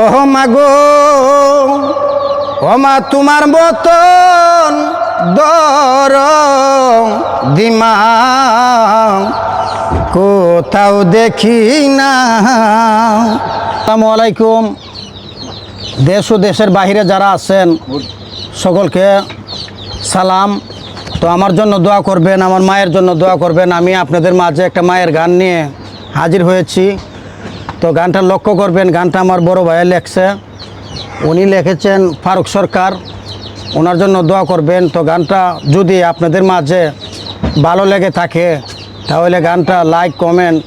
ও মাগো ও মা তোমার মতন দর দিমা কোথাও দেখি না। আসসালামু আলাইকুম দেশ ও দেশের বাহিরে যারা আছেন, সকলকে সালাম। তো আমার জন্য দোয়া করবেন, আমার মায়ের জন্য দোয়া করবেন। আমি আপনাদের মাঝে একটা মায়ের গান নিয়ে হাজির হয়েছি। তো গানটা লক্ষ্য করবেন, গানটা আমার বড় ভাইয়া লেখছে। উনি লিখেছেন, ফারুক সরকার, ওনার জন্য দোয়া করবেন। তো গানটা যদি আপনাদের মাঝে ভালো লেগে থাকে, তাহলে গানটা লাইক, কমেন্ট,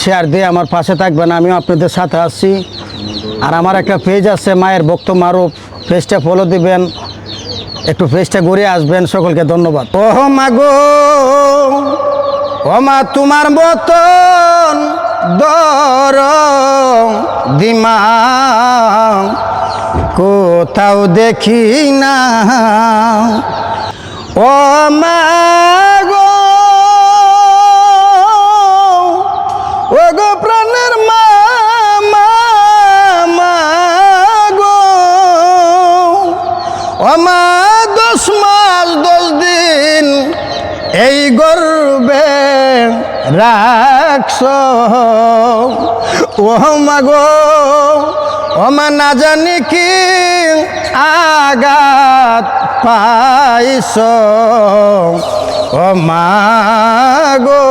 শেয়ার দিয়ে আমার পাশে থাকবেন। আমিও আপনাদের সাথে আসছি আর আমার একটা পেজ আছে, মায়ের ভক্ত মারুফ। পেজটা ফলো দিবেন, একটু পেজটা ঘুরে আসবেন। সকলকে ধন্যবাদ। ও মাগো, ও মা, তোমার মতন দর দিমা কোথাও দেখি না। ও মা রাখছ ও মাগো ও মা না জানি কি আঘাত পাইছ। ও মাগো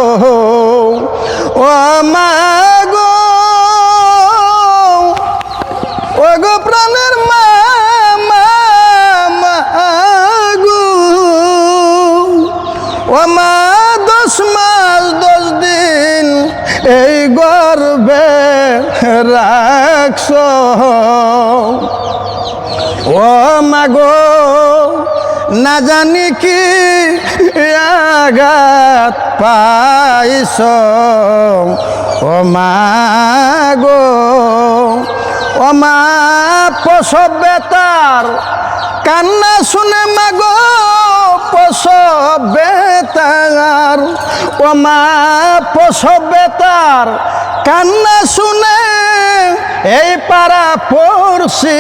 ও মাগো ও গো প্রাণের মা মা, মা ও মা এই গর্বে রাখছ। ও মাগো, না জানি কি আঘাত পাইছ। ও মাগো, ও মা, প্রসব বেতার, কান্না শুনে মাগো। প্রসব বেতার ও মা প্রসব বেতার কান্না শুনে এই পাড়া পড়ছি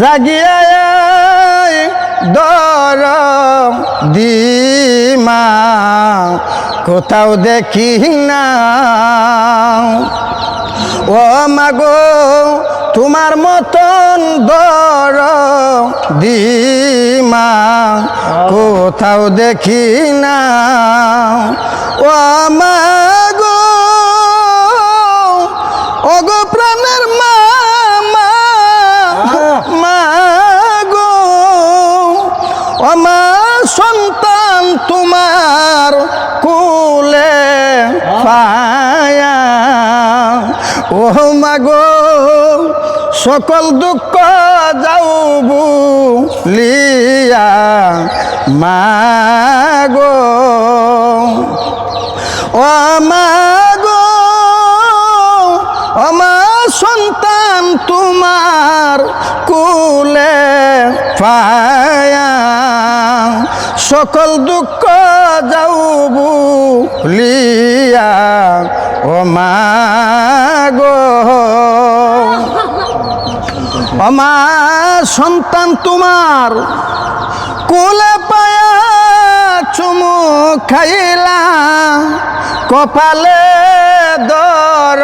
জাগিয়ায় দর দিমা। কোথাও দেখি না। ও মাগো তোমার মতন দর দিমা কোথাও দেখি না। ও মাগো অগো প্রাণের মা মা, মা গো ও সন্তান তোমার কুলে পায়া। ও মাগো সকল দুঃখ যাও লিয়া মাগো। ও মাগো আমার সন্তান তোমার কুলে পায়া সকল দুঃখ যাও লিয়া, ও মাগো। আমার সন্তান তোমার কোলে পায়া চুমু খাইলা, কপালে দর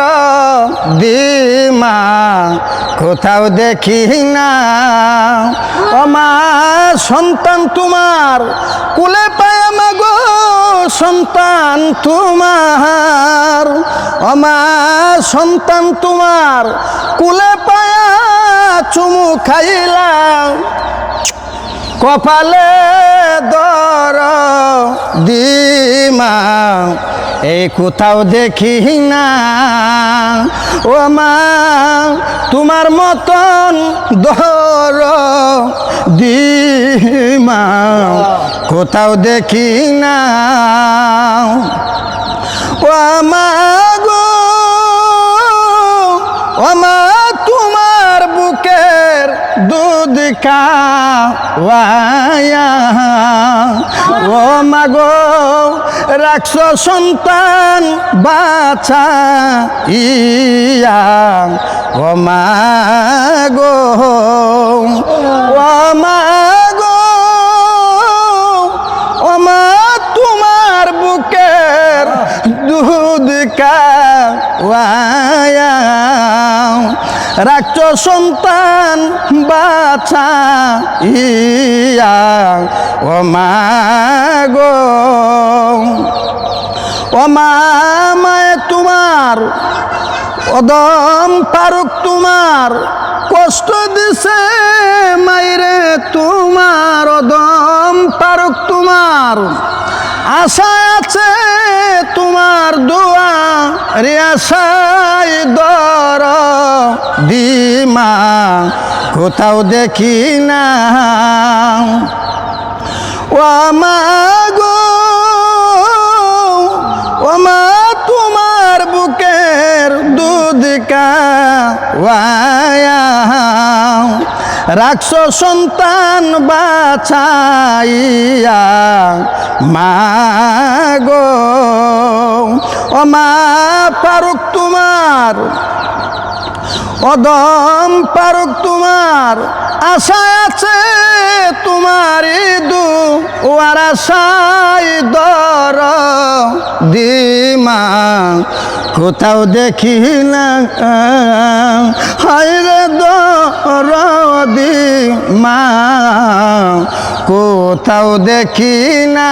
দিমা, কোথাও দেখি না। মা সন্তান তোমার কুলে পায়া মাগো সন্তান তোমার। মা সন্তান তোমার কুলে পায়া চুমু খাইলাম। কপালে দর দিমা এই কোথাও দেখি না। ও মা, তোমার মতন দর দিমা কোথাও দেখি না। ও মা গো, ও মা দুধ খাওয়ায়া। ও মাগো রাখছ সন্তান বাছা ইয়া ও মাগো ও মাগো ও মা, তোমার বুকের দুধ কাওয়ায়া রাখছ সন্তান বাছা ইয়া, ও মা ও মা, মায়ে তোমার, অদম পারুক তোমার, কষ্ট দিছে মাইরে তোমার, অদম পারুক তোমার। আশা আছে তোমার দোয়া রে আশাই দর দিমা কোথাও দেখি না। রাখছ সন্তান বাছাইয়া। মা গো ও মা পারুক তোমার অদম পারুক তোমার আশা আছে তোমার দু ওয়ার আশাই দর। দিমা, কোথাও দেখি না হাইরে দর। দিমা, কোথাও দেখি না।